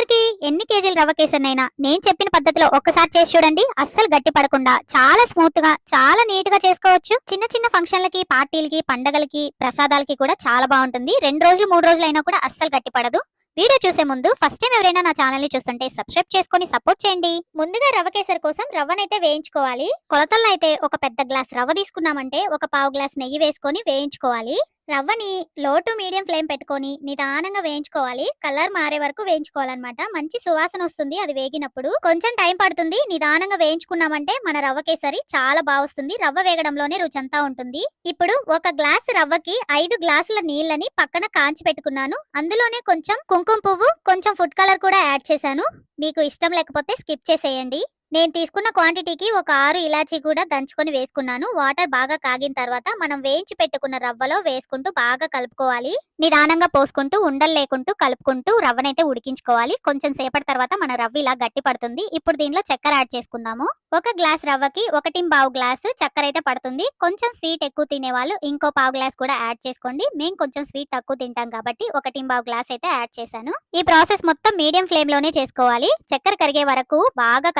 కేసరికి ఎన్ని కేజీల రవ్వ కేసరినైనా నేను చెప్పిన పద్ధతిలో ఒక్కసారి చేసి చూడండి. అస్సలు గట్టి పడకుండా చాలా స్మూత్గా చాలా నీట్గా చేసుకోవచ్చు. చిన్న చిన్న ఫంక్షన్లకి పార్టీలకి పండగలకి ప్రసాదాలకి కూడా చాలా బాగుంటుంది. రెండు రోజులు మూడు రోజులు అయినా కూడా అస్సలు గట్టి పడదు. వీడియో చూసే ముందు ఫస్ట్ టైం ఎవరైనా నా ఛానల్ని చూస్తుంటే సబ్స్క్రైబ్ చేసుకొని సపోర్ట్ చేయండి. ముందుగా రవ్వ కేసరి కోసం రవ్వనైతే వేయించుకోవాలి. కొలతల్లో అయితే ఒక పెద్ద గ్లాస్ రవ్వ తీసుకున్నామంటే ఒక పావు గ్లాస్ నెయ్యి వేసుకొని వేయించుకోవాలి. రవ్వని లో టు మీడియం ఫ్లేమ్ పెట్టుకొని నిదానంగా వేయించుకోవాలి. కలర్ మారే వరకు వేయించుకోవాలన్నమాట. మంచి సువాసన వస్తుంది అది వేగినప్పుడు. కొంచెం టైం పడుతుంది. నిదానంగా వేయించుకున్నామంటే మన రవ్వ కేసరి చాలా బాగా వస్తుంది. రవ్వ వేగడంలోనే రుచంతా ఉంటుంది. ఇప్పుడు ఒక గ్లాస్ రవ్వకి ఐదు గ్లాసుల నీళ్ళని పక్కన కాంచి పెట్టుకున్నాను. అందులోనే కొంచెం కుంకుమ పువ్వు కొంచెం ఫుడ్ కలర్ కూడా యాడ్ చేశాను. మీకు ఇష్టం లేకపోతే స్కిప్ చేసేయండి. నేను తీసుకున్న క్వాంటిటీకి ఒక ఆరు ఇలాచీ కూడా దంచుకొని వేసుకున్నాను. వాటర్ బాగా కాగిన తర్వాత మనం వేయించి పెట్టుకున్న రవ్వలో వేసుకుంటూ బాగా కలుపుకోవాలి. నిదానంగా పోసుకుంటూ ఉండలు లేకుంటూ కలుపుకుంటూ రవ్వనైతే ఉడికించుకోవాలి. కొంచెం సేపటి తర్వాత మన రవ్వ ఇలా గట్టి పడుతుంది. ఇప్పుడు దీనిలో చక్కెర యాడ్ చేసుకుందాము. ఒక గ్లాస్ రవ్వకి ఒకటి పావు గ్లాస్ చక్కెర అయితే పడుతుంది. కొంచెం స్వీట్ ఎక్కువ తినే వాళ్ళు ఇంకో పావు గ్లాస్ కూడా యాడ్ చేసుకోండి. మేము కొంచెం స్వీట్ తక్కువ తింటాం కాబట్టి ఒకటి పావు గ్లాస్ అయితే యాడ్ చేశాను. ఈ ప్రాసెస్ మొత్తం మీడియం ఫ్లేమ్లోనే చేసుకోవాలి. చక్కెర కరిగే వరకు బాగా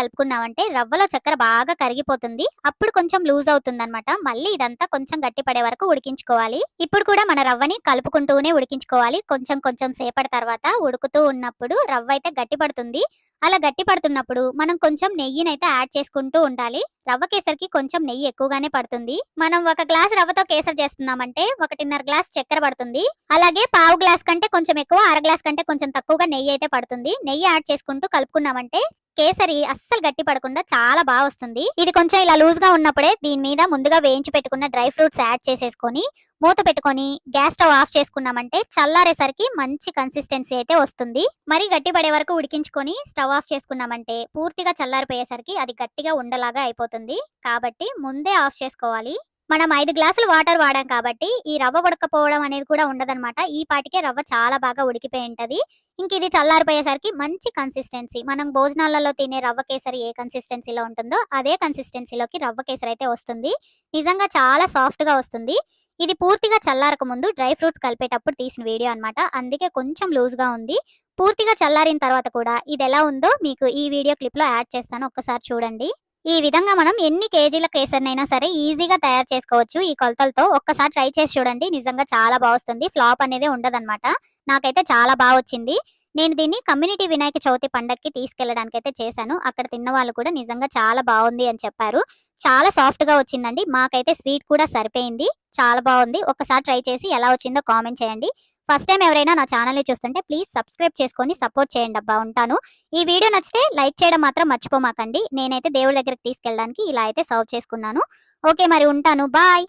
అంటే రవ్వలో చక్కెర బాగా కరిగిపోతుంది. అప్పుడు కొంచెం లూజ్ అవుతుంది అనమాట మళ్ళీ ఇదంతా కొంచెం గట్టి పడే వరకు ఉడికించుకోవాలి. ఇప్పుడు కూడా మన రవ్వని కలుపుకుంటూనే ఉడికించుకోవాలి. కొంచెం కొంచెం సేపటి తర్వాత ఉడుకుతూ ఉన్నప్పుడు రవ్వ అయితే గట్టి పడుతుంది. అలా గట్టి పడుతున్నప్పుడు మనం కొంచెం నెయ్యినైతే యాడ్ చేసుకుంటూ ఉండాలి. రవ్వ కేసరికి కొంచెం నెయ్యి ఎక్కువగానే పడుతుంది. మనం ఒక గ్లాస్ రవ్వతో కేసరి చేస్తున్నామంటే ఒకటిన్నర గ్లాస్ చక్కెర పడుతుంది. అలాగే పావు గ్లాస్ కంటే కొంచెం ఎక్కువ అర గ్లాస్ కంటే కొంచెం తక్కువగా నెయ్యి అయితే పడుతుంది. నెయ్యి యాడ్ చేసుకుంటూ కలుపుకున్నామంటే కేసరి అస్సలు గట్టి పడకుండా చాలా బాగా వస్తుంది. ఇది కొంచెం ఇలా లూజ్గా ఉన్నప్పుడే దీని మీద ముందుగా వేయించి పెట్టుకున్న డ్రై ఫ్రూట్స్ యాడ్ చేసేసుకొని మూత పెట్టుకొని గ్యాస్ స్టవ్ ఆఫ్ చేసుకున్నామంటే చల్లారేసరికి మంచి కన్సిస్టెన్సీ అయితే వస్తుంది. మరి గట్టి పడే వరకు ఉడికించుకొని స్టవ్ ఆఫ్ చేసుకున్నామంటే పూర్తిగా చల్లారిపోయేసరికి అది గట్టిగా ఉండలాగా అయిపోతుంది. కాబట్టి ముందే ఆఫ్ చేసుకోవాలి. మనం ఐదు గ్లాసులు వాటర్ వాడాం కాబట్టి ఈ రవ్వ ఉడకపోవడం అనేది కూడా ఉండదన్నమాట. ఈ పాటికే రవ్వ చాలా బాగా ఉడికిపోయి ఉంటది. ఇంక ఇది చల్లారిపోయేసరికి మంచి కన్సిస్టెన్సీ మనం భోజనాలలో తినే రవ్వ కేసరి ఏ కన్సిస్టెన్సీలో ఉంటుందో అదే కన్సిస్టెన్సీలోకి రవ్వ కేసరి అయితే వస్తుంది. నిజంగా చాలా సాఫ్ట్గా వస్తుంది. ఇది పూర్తిగా చల్లారక ముందు డ్రై ఫ్రూట్స్ కలిపేటప్పుడు తీసిన వీడియో అనమాట అందుకే కొంచెం లూజ్గా ఉంది. పూర్తిగా చల్లారిన తర్వాత కూడా ఇది ఎలా ఉందో మీకు ఈ వీడియో క్లిప్లో యాడ్ చేస్తాను. ఒక్కసారి చూడండి. ఈ విధంగా మనం ఎన్ని కేజీల కేసరినైనా సరే ఈజీగా తయారు చేసుకోవచ్చు. ఈ కొలతలతో ఒక్కసారి ట్రై చేసి చూడండి. నిజంగా చాలా బాగా వస్తుంది ఫ్లాప్ అనేది ఉండదన్నమాట. నాకైతే చాలా బాగా వచ్చింది నేను దీన్ని కమ్యూనిటీ వినాయక చవితి పండక్కి తీసుకెళ్ళడానికి అయితే చేశాను. అక్కడ తిన్న వాళ్ళు కూడా నిజంగా చాలా బాగుంది అని చెప్పారు. చాలా సాఫ్ట్గా వచ్చిందండి. మాకైతే స్వీట్ కూడా సరిపోయింది. చాలా బాగుంది. ఒకసారి ట్రై చేసి ఎలా వచ్చిందో కామెంట్ చేయండి. ఫస్ట్ టైం ఎవరైనా నా ఛానల్ని చూస్తుంటే ప్లీజ్ సబ్స్క్రైబ్ చేసుకొని సపోర్ట్ చేయండి అబ్బా ఉంటాను. ఈ వీడియో నచ్చితే లైక్ చేయడం మాత్రం మర్చిపోమాకండి. నేనైతే దేవుడి దగ్గరికి తీసుకెళ్ళడానికి ఇలా అయితే సర్వ్ చేసుకున్నాను. ఓకే మరి ఉంటాను. బాయ్